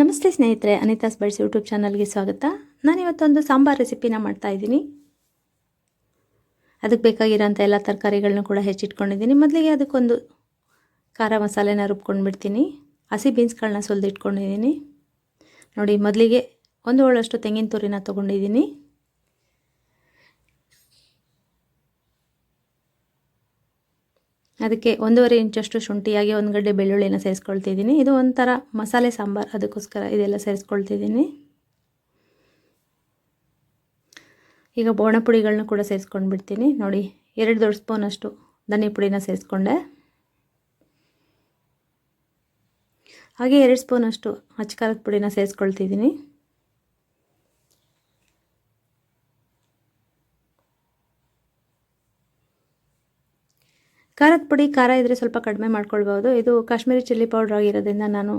ನಮಸ್ತೆ ಸ್ನೇಹಿತರೆ, ಅನಿತಾಸ್ ಬಳಸಿ ಯೂಟ್ಯೂಬ್ ಚಾನಲ್ಗೆ ಸ್ವಾಗತ. ನಾನು ಇವತ್ತೊಂದು ಸಾಂಬಾರ್ ರೆಸಿಪಿನ ಮಾಡ್ತಾ ಇದ್ದೀನಿ. ಅದಕ್ಕೆ ಬೇಕಾಗಿರೋಂಥ ಎಲ್ಲ ತರಕಾರಿಗಳನ್ನ ಕೂಡ ಹೆಚ್ಚಿಟ್ಕೊಂಡಿದ್ದೀನಿ. ಮೊದಲಿಗೆ ಅದಕ್ಕೊಂದು ಖಾರ ಮಸಾಲೆನ ರುಬ್ಕೊಂಡ್ಬಿಡ್ತೀನಿ ಹಸಿ ಬೀನ್ಸ್ಗಳನ್ನ ಸುಲಿದಿಟ್ಕೊಂಡಿದ್ದೀನಿ. ನೋಡಿ, ಮೊದಲಿಗೆ ಒಂದು ಹೋಳಷ್ಟು ತೆಂಗಿನ ತುರಿನ ತೊಗೊಂಡಿದ್ದೀನಿ. ಅದಕ್ಕೆ ಒಂದೂವರೆ ಇಂಚಷ್ಟು ಶುಂಠಿಯಾಗಿ ಒಂದು ಗಡ್ಡೆ ಬೆಳ್ಳುಳ್ಳಿನ ಸೇರಿಸ್ಕೊಳ್ತಿದ್ದೀನಿ ಇದು ಒಂಥರ ಮಸಾಲೆ ಸಾಂಬಾರು, ಅದಕ್ಕೋಸ್ಕರ ಇದೆಲ್ಲ ಸೇರಿಸ್ಕೊಳ್ತಿದ್ದೀನಿ ಈಗ ಬೋಣ ಪುಡಿಗಳನ್ನ ಕೂಡ ಸೇರಿಸ್ಕೊಂಡು ಬಿಡ್ತೀನಿ ನೋಡಿ, ಎರಡು ದೊಡ್ಡ ಸ್ಪೂನಷ್ಟು ಧನಿಯ ಪುಡಿನ ಸೇರಿಸ್ಕೊಂಡೆ. ಹಾಗೆ ಎರಡು ಸ್ಪೂನಷ್ಟು ಹಚ್ಕಾರದ ಪುಡಿನ ಸೇರಿಸ್ಕೊಳ್ತಿದ್ದೀನಿ ಖಾರದ ಪುಡಿ ಖಾರ ಇದ್ದರೆ ಸ್ವಲ್ಪ ಕಡಿಮೆ ಮಾಡ್ಕೊಳ್ಬೋದು ಇದು ಕಾಶ್ಮೀರಿ ಚಿಲ್ಲಿ ಪೌಡ್ರ್ ಆಗಿರೋದ್ರಿಂದ ನಾನು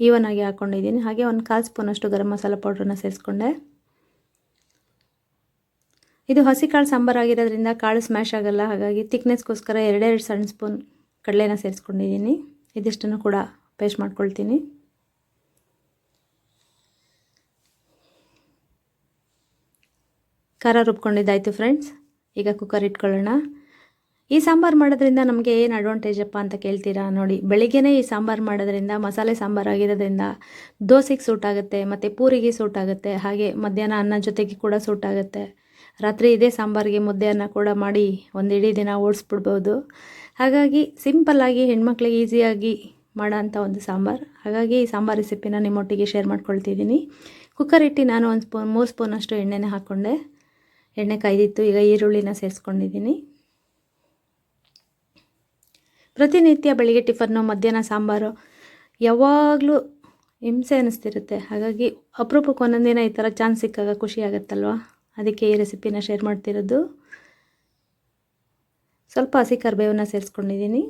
ಈವನ್ ಆಗಿ ಹಾಕ್ಕೊಂಡಿದ್ದೀನಿ ಹಾಗೆ ಒಂದು ಕಾಲು ಸ್ಪೂನಷ್ಟು ಗರಂ ಮಸಾಲ ಪೌಡ್ರನ್ನ ಸೇರಿಸ್ಕೊಂಡೆ. ಇದು ಹಸಿ ಕಾಳು ಸಾಂಬಾರು ಆಗಿರೋದ್ರಿಂದ ಕಾಳು ಸ್ಮ್ಯಾಶ್ ಆಗೋಲ್ಲ. ಹಾಗಾಗಿ ತಿಕ್ನೆಸ್ಗೋಸ್ಕರ ಎರಡೆರಡು ಸಣ್ಣ ಸ್ಪೂನ್ ಕಡಲೆನ ಸೇರಿಸ್ಕೊಂಡಿದ್ದೀನಿ. ಇದಿಷ್ಟನ್ನು ಕೂಡ ಪೇಸ್ಟ್ ಮಾಡ್ಕೊಳ್ತೀನಿ. ಖಾರ ರುಬ್ಕೊಂಡಿದ್ದಾಯಿತು ಫ್ರೆಂಡ್ಸ್ ಈಗ ಕುಕ್ಕರ್ ಇಟ್ಕೊಳ್ಳೋಣ. ಈ ಸಾಂಬಾರು ಮಾಡೋದ್ರಿಂದ ನಮಗೆ ಏನು ಅಡ್ವಾಂಟೇಜಪ್ಪ ಅಂತ ಕೇಳ್ತೀರಾ? ನೋಡಿ, ಬೆಳಿಗ್ಗೆನೇ ಈ ಸಾಂಬಾರು ಮಾಡೋದ್ರಿಂದ, ಮಸಾಲೆ ಸಾಂಬಾರು ಆಗಿರೋದ್ರಿಂದ ದೋಸೆಗೆ ಸೂಟ್ ಆಗುತ್ತೆ ಮತ್ತು ಪೂರಿಗೆ ಸೂಟ್ ಆಗುತ್ತೆ ಹಾಗೆ ಮಧ್ಯಾಹ್ನ ಅನ್ನ ಜೊತೆಗೆ ಕೂಡ ಸೂಟ್ ಆಗುತ್ತೆ ರಾತ್ರಿ ಇದೇ ಸಾಂಬಾರಿಗೆ ಮುದ್ದೆ ಅನ್ನ ಕೂಡ ಮಾಡಿ ಒಂದು ಇಡೀ ದಿನ ಓಡಿಸ್ಬಿಡ್ಬೋದು. ಹಾಗಾಗಿ ಸಿಂಪಲ್ಲಾಗಿ ಹೆಣ್ಮಕ್ಳಿಗೆ ಈಸಿಯಾಗಿ ಮಾಡೋಂಥ ಒಂದು ಸಾಂಬಾರು. ಹಾಗಾಗಿ ಈ ಸಾಂಬಾರು ರೆಸಿಪಿನ ನಿಮ್ಮೊಟ್ಟಿಗೆ ಶೇರ್ ಮಾಡ್ಕೊಳ್ತಿದ್ದೀನಿ. ಕುಕ್ಕರ್ ಇಟ್ಟು ನಾನು ಒಂದು ಸ್ಪೂನ್ ಮೂರು ಸ್ಪೂನಷ್ಟು ಎಣ್ಣೆನೇ ಹಾಕ್ಕೊಂಡೆ ಎಣ್ಣೆ ಕಾಯ್ದಿತ್ತು, ಈಗ ಈರುಳ್ಳಿನ ಸೇರಿಸ್ಕೊಂಡಿದ್ದೀನಿ. ಪ್ರತಿನಿತ್ಯ ಬೆಳಿಗ್ಗೆ ಟಿಫನ್ನು, ಮಧ್ಯಾಹ್ನ ಸಾಂಬಾರು, ಯಾವಾಗಲೂ ಹಿಂಸೆ ಅನ್ನಿಸ್ತಿರುತ್ತೆ ಹಾಗಾಗಿ ಅಪರೂಪಕ್ಕೆ ಒಂದೊಂದು ಈ ಥರ ಚಾನ್ಸ್ ಸಿಕ್ಕಾಗ ಖುಷಿ ಆಗುತ್ತಲ್ವ? ಅದಕ್ಕೆ ಈ ರೆಸಿಪಿನ ಶೇರ್ ಮಾಡ್ತಿರೋದು. ಸ್ವಲ್ಪ ಹಸಿ ಕರಿಬೇವನ್ನ ಸೇರಿಸ್ಕೊಂಡಿದ್ದೀನಿ.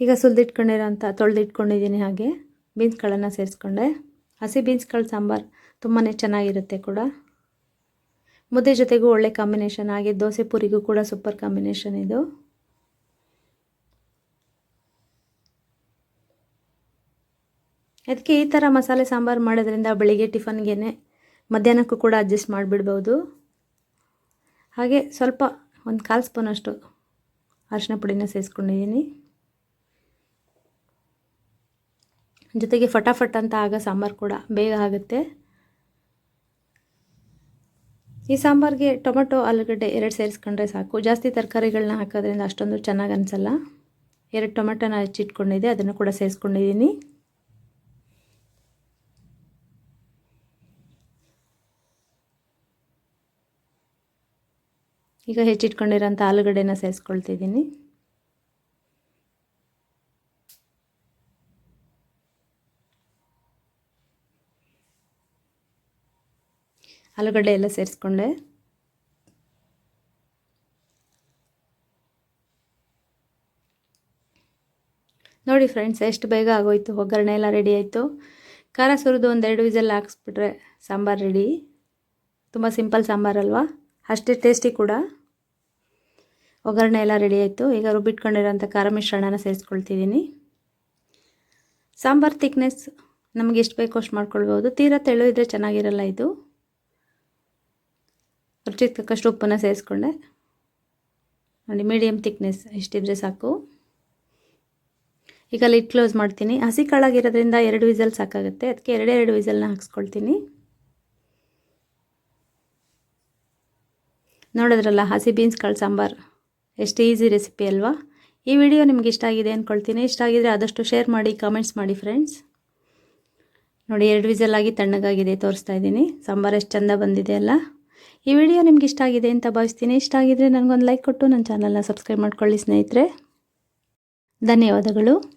ಈಗ ಸುಲಿದಿಟ್ಕೊಂಡಿರೋ ಅಂತ ತೊಳೆದಿಟ್ಕೊಂಡಿದ್ದೀನಿ ಹಾಗೆ, ಬೀನ್ಸ್ಗಳನ್ನು ಸೇರಿಸ್ಕೊಂಡೆ. ಹಸಿ ಬೀನ್ಸ್ಗಳ, ಸಾಂಬಾರು ತುಂಬಾ ಚೆನ್ನಾಗಿರುತ್ತೆ ಕೂಡ. ಮುದ್ದೆ ಜೊತೆಗೂ ಒಳ್ಳೆ ಕಾಂಬಿನೇಷನ್ ಹಾಗೆ ದೋಸೆ ಪೂರಿಗೂ ಕೂಡ ಸೂಪರ್ ಕಾಂಬಿನೇಷನ್ ಇದು. ಅದಕ್ಕೆ ಈ ಥರ ಮಸಾಲೆ ಸಾಂಬಾರು ಮಾಡೋದ್ರಿಂದ ಬೆಳಿಗ್ಗೆ ಟಿಫನ್ಗೆ ಮಧ್ಯಾಹ್ನಕ್ಕೂ ಕೂಡ ಅಡ್ಜಸ್ಟ್ ಮಾಡಿಬಿಡ್ಬೋದು. ಹಾಗೆ ಸ್ವಲ್ಪ ಒಂದು ಕಾಲು ಸ್ಪೂನಷ್ಟು ಅರಿಶಿನ ಪುಡಿನ ಸೇರಿಸ್ಕೊಂಡಿದ್ದೀನಿ ಜೊತೆಗೆ ಫಟಾಫಟ್ ಅಂತ ಆಗ ಸಾಂಬಾರು ಕೂಡ ಬೇಗ ಆಗುತ್ತೆ. ಈ ಸಾಂಬಾರಿಗೆ ಟೊಮೆಟೊ, ಆಲೂಗಡ್ಡೆ ಎರಡು ಸೇರಿಸ್ಕೊಂಡ್ರೆ ಸಾಕು. ಜಾಸ್ತಿ ತರಕಾರಿಗಳನ್ನ ಹಾಕೋದ್ರಿಂದ ಅಷ್ಟೊಂದು ಚೆನ್ನಾಗಿ ಅನಿಸಲ್ಲ. ಎರಡು ಟೊಮೆಟೊನ ಹೆಚ್ಚಿಟ್ಕೊಂಡಿದ್ದೆ, ಅದನ್ನು ಕೂಡ ಸೇರಿಸ್ಕೊಂಡಿದ್ದೀನಿ. ಈಗ ಹೆಚ್ಚಿಟ್ಕೊಂಡಿರೋಂಥ ಆಲೂಗಡ್ಡೆನ ಸೇರಿಸ್ಕೊಳ್ತಿದ್ದೀನಿ. ಆಲೂಗಡ್ಡೆ ಎಲ್ಲ ಸೇರಿಸ್ಕೊಂಡೆ. ನೋಡಿ ಫ್ರೆಂಡ್ಸ್ ಎಷ್ಟು ಬೇಗ ಆಗೋಯ್ತು. ಒಗ್ಗರಣೆ ಎಲ್ಲ ರೆಡಿ ಆಯಿತು. ಖಾರ ಸುರಿದು ಒಂದೆರಡು ವಿಸಲ್ ಹಾಕ್ಸ್ಬಿಟ್ರೆ ಸಾಂಬಾರು ರೆಡಿ ತುಂಬ ಸಿಂಪಲ್ ಸಾಂಬಾರಲ್ವಾ ಅಷ್ಟೇ ಟೇಸ್ಟಿ ಕೂಡ. ಒಗ್ಗರಣೆ ಎಲ್ಲ ರೆಡಿ ಆಯಿತು. ಈಗ ರುಬ್ಬಿಟ್ಕೊಂಡಿರೋಂಥ ಖಾರ ಮಿಶ್ರಣನ ಸೇರಿಸ್ಕೊಳ್ತಿದ್ದೀನಿ. ಸಾಂಬಾರು ತಿಕ್ನೆಸ್ ನಮಗೆ ಎಷ್ಟು ಬೇಕೋ ಅಷ್ಟು ಮಾಡ್ಕೊಳ್ಬೋದು. ತೀರಾ ತೆಳು ಇದ್ದರೆ ಚೆನ್ನಾಗಿರಲ್ಲ ಇದು. ರುಚಿಗೆ ತಕ್ಕಷ್ಟು ಉಪ್ಪನ್ನು ಸೇರಿಸ್ಕೊಂಡೆ. ನೋಡಿ ಮೀಡಿಯಮ್ ತಿಕ್ನೆಸ್ ಇಷ್ಟಿದ್ರೆ ಸಾಕು. ಈಗ ಲಿಟ್ ಕ್ಲೋಸ್ ಮಾಡ್ತೀನಿ. ಹಸಿ ಕಾಳಾಗಿರೋದ್ರಿಂದ ಎರಡು ವಿಸಲ್ ಸಾಕಾಗುತ್ತೆ. ಅದಕ್ಕೆ ಎರಡೇ ಎರಡು ವಿಸಲ್ನ ಹಾಕ್ಸ್ಕೊಳ್ತೀನಿ. ನೋಡಿದ್ರಲ್ಲ, ಹಸಿ ಬೀನ್ಸ್ ಕಾಳು ಸಾಂಬಾರು. ಎಷ್ಟು ಈಸಿ ರೆಸಿಪಿ ಅಲ್ವಾ? ಈ ವಿಡಿಯೋ ನಿಮ್ಗೆ ಇಷ್ಟ ಆಗಿದೆ ಅಂದ್ಕೊಳ್ತೀನಿ ಇಷ್ಟ ಆಗಿದರೆ ಆದಷ್ಟು ಶೇರ್ ಮಾಡಿ ಕಾಮೆಂಟ್ಸ್ ಮಾಡಿ ಫ್ರೆಂಡ್ಸ್ ನೋಡಿ, ಎರಡು ವಿಸಲ್ ಆಗಿ ತಣ್ಣಗಾಗಿದೆ, ತೋರಿಸ್ತಾ ಇದ್ದೀನಿ. ಸಾಂಬಾರು ಎಷ್ಟು ಚೆಂದ ಬಂದಿದೆ ಅಲ್ಲ. ಈ ವಿಡಿಯೋ ನಿಮ್ಗೆ ಇಷ್ಟ ಆಗಿದೆ ಅಂತ ಭಾವಿಸ್ತೀನಿ. ಇಷ್ಟ ಆಗಿದ್ರೆ ನನಗೊಂದು ಲೈಕ್ ಕೊಟ್ಟು ನನ್ನ ಚಾನಲ್ನ ಸಬ್ಸ್ಕ್ರೈಬ್ ಮಾಡ್ಕೊಳ್ಳಿ ಸ್ನೇಹಿತರೆ. ಧನ್ಯವಾದಗಳು.